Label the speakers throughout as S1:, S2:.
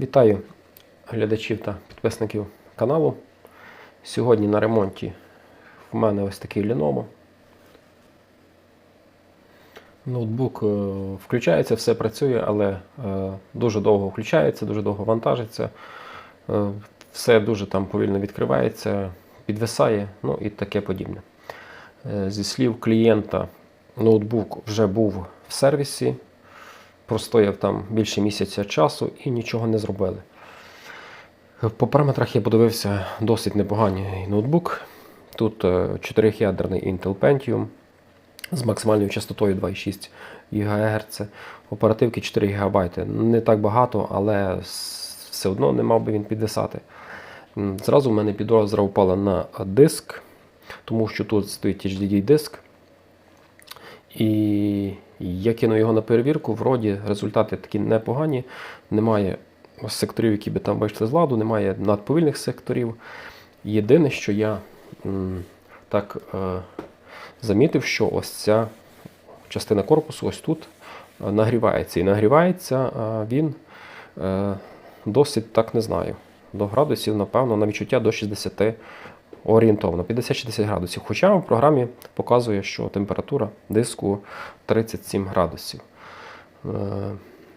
S1: Вітаю глядачів та підписників каналу. Сьогодні на ремонті в мене ось такий Lenovo. Ноутбук е, включається, все працює, але е, дуже довго включається, дуже довго вантажиться. Е, Все дуже там повільно відкривається, підвисає, ну і таке подібне. Зі слів клієнта, ноутбук вже був в сервісі, простояв там більше місяця часу і нічого не зробили. По параметрах я подивився досить непоганий ноутбук. Тут 4-ядерний Intel Pentium з максимальною частотою 2,6 ГГц. Оперативки 4 ГБ. Не так багато, але все одно не мав би він підвисати. Зразу в мене підозра впала на диск, тому що тут стоїть HDD диск. І я кинув його на перевірку. Вроді результати такі непогані. Немає секторів, які би там вийшли з ладу, немає надповільних секторів. Єдине, що я так е, замітив, що ось ця частина корпусу ось тут е, нагрівається. І нагрівається е, він досить так не знаю. До градусів, напевно, на відчуття до 60 орієнтовно 50-60 градусів. Хоча в програмі показує, що температура диску 37 градусів. Е,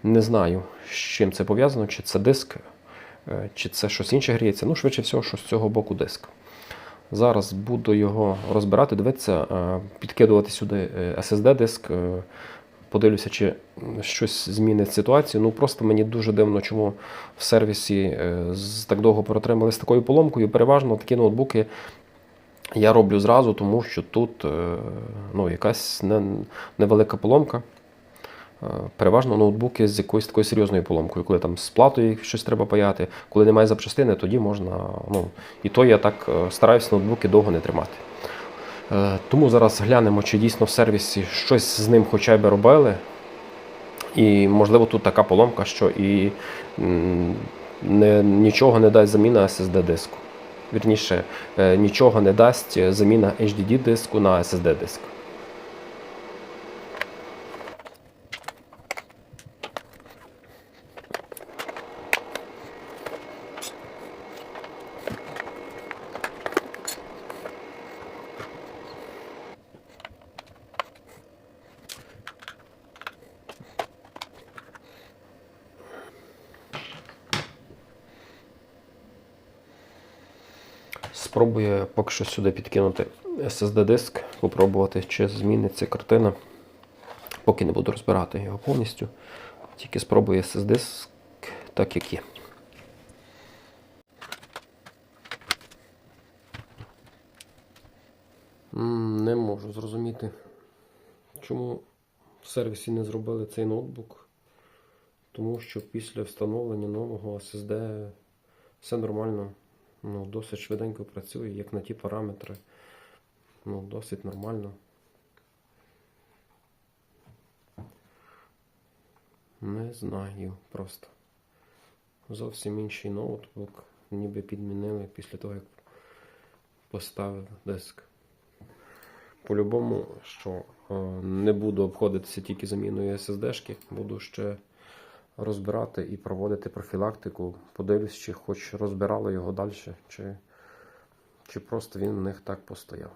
S1: Не знаю, з чим це пов'язано, чи це диск, е, чи це щось інше гріється. Ну, швидше всього, що з цього боку диск. Зараз буду його розбирати, дивитися, е, підкидувати сюди SSD-диск. Подивлюся, чи щось змінить ситуацію. Ну просто мені дуже дивно, чому в сервісі е, так довго протримали з такою поломкою. Переважно такі ноутбуки я роблю зразу, тому що тут е, ну, якась не, невелика поломка. Е, Переважно ноутбуки з якоюсь такою серйозною поломкою, коли там з платою щось треба паяти, коли немає запчастини, тоді можна. Ну, і то я так стараюся ноутбуки довго не тримати. Е, Тому зараз глянемо, чи дійсно в сервісі щось з ним хоча б робили. І можливо тут така поломка, що і не, нічого не дасть заміна SSD диску. Вірніше, е, нічого не дасть заміна HDD диску на SSD Спробую поки що сюди підкинути SSD диск, попробувати, чи зміниться картина. Поки не буду розбирати його повністю. Тільки спробую SSD диск так, як є. Не можу зрозуміти, чому в сервісі не зробили цей ноутбук. Тому що після встановлення нового SSD все нормально. Ну, досить швиденько працює, як на ті параметри. Ну, досить нормально. Не знаю просто. Зовсім інший ноутбук, ніби підмінили після того, як поставив диск. По-любому, що е, не буду обходитися тільки заміною SSD-шки, буду ще розбирати і проводити профілактику. Подивлюсь, чи хоч розбирали його далі, чи, чи просто він у них так постояв.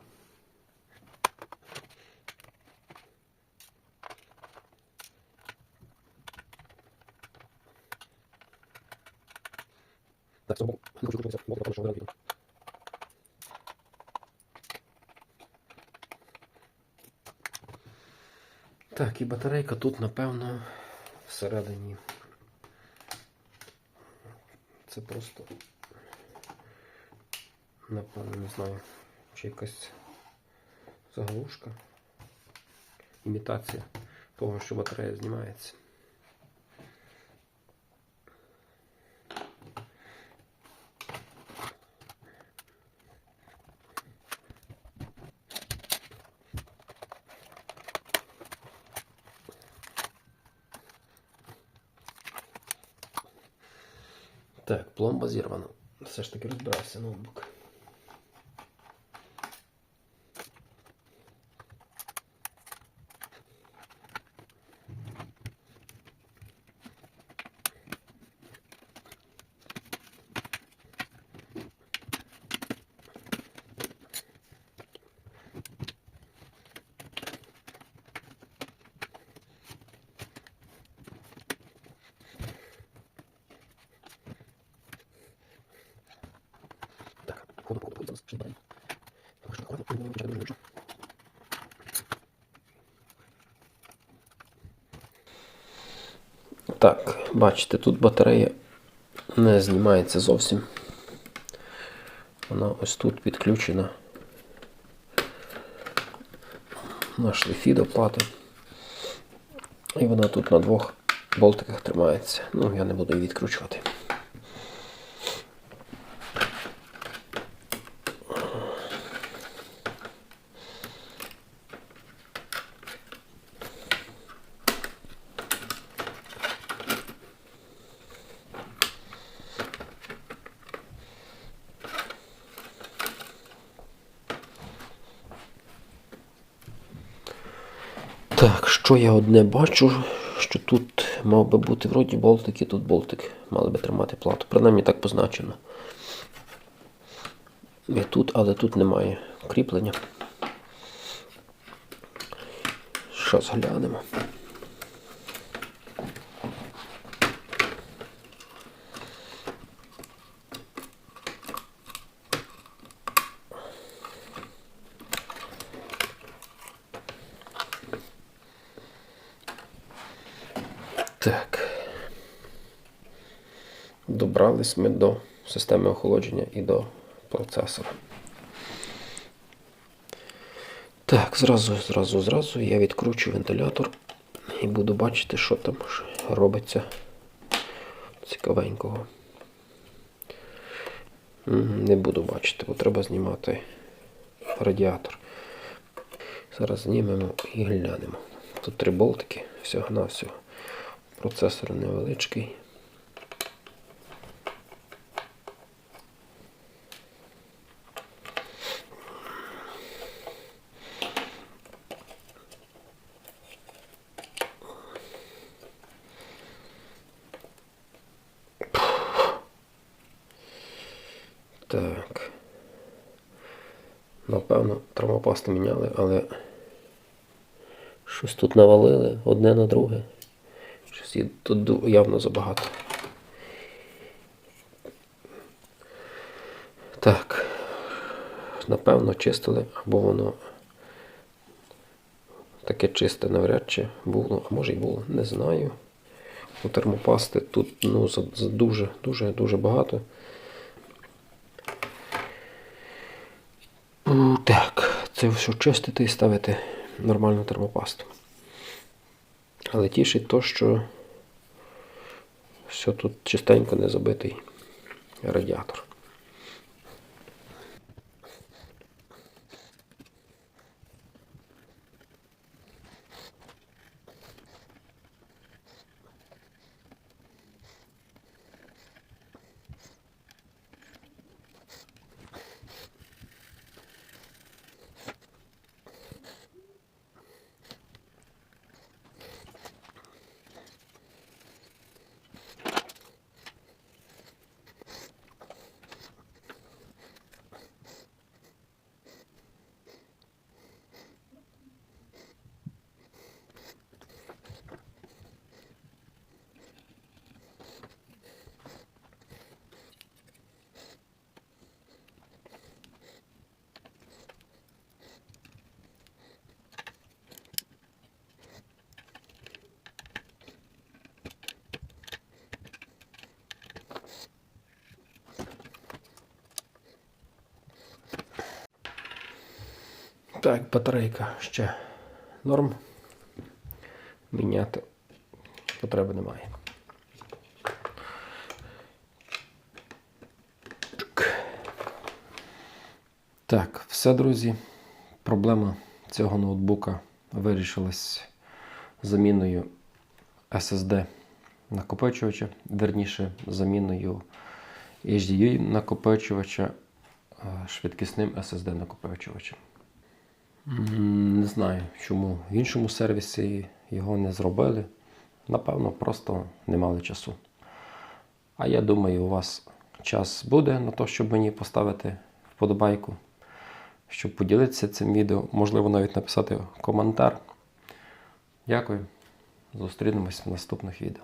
S1: Так, і батарейка тут, напевно, всередині. Це просто, напевно, не знаю, чи якась заглушка. Імітація того, що батарея знімається. Так, пломба зірвана. Все ж таки розбирався ноутбук. Так, бачите, тут батарея не знімається зовсім. Вона ось тут підключена на шлифі до плати. І вона тут на двох болтиках тримається. Ну, я не буду її відкручувати. Так, що я одне бачу, що тут мав би бути вроді болтик і тут болтик. Мали би тримати плату. Принаймні так позначено. І тут, але тут немає кріплення. Що зглянемо. Так. Добрались ми до системи охолодження і до процесора. Так, зразу, зразу, зразу я відкручу вентилятор і буду бачити, що там робиться цікавенького. Не буду бачити, бо треба знімати радіатор. Зараз знімемо і глянемо. Тут три болтики, всього-навсього. Процесор невеличкий. Так. Напевно, термопасту міняли, але щось тут навалили одне на друге. Щось тут явно забагато. Так. Напевно, чистили, або воно таке чисте навряд чи було, а може й було, не знаю. У термопасти тут ну, за, за дуже, дуже, дуже багато. М, Так, це все чистити і ставити нормальну термопасту. Але тішить то, що все тут чистенько не забитий радіатор. Так, батарейка ще норм. Міняти потреби немає. Так, все, друзі. Проблема цього ноутбука вирішилась заміною SSD накопичувача, верніше заміною HDD накопичувача е, швидкісним SSD накопичувачем. Не знаю, чому в іншому сервісі його не зробили. Напевно, просто не мали часу. А я думаю, у вас час буде на те, щоб мені поставити вподобайку, щоб поділитися цим відео, можливо, навіть написати коментар. Дякую. Зустрінемось в наступних відео.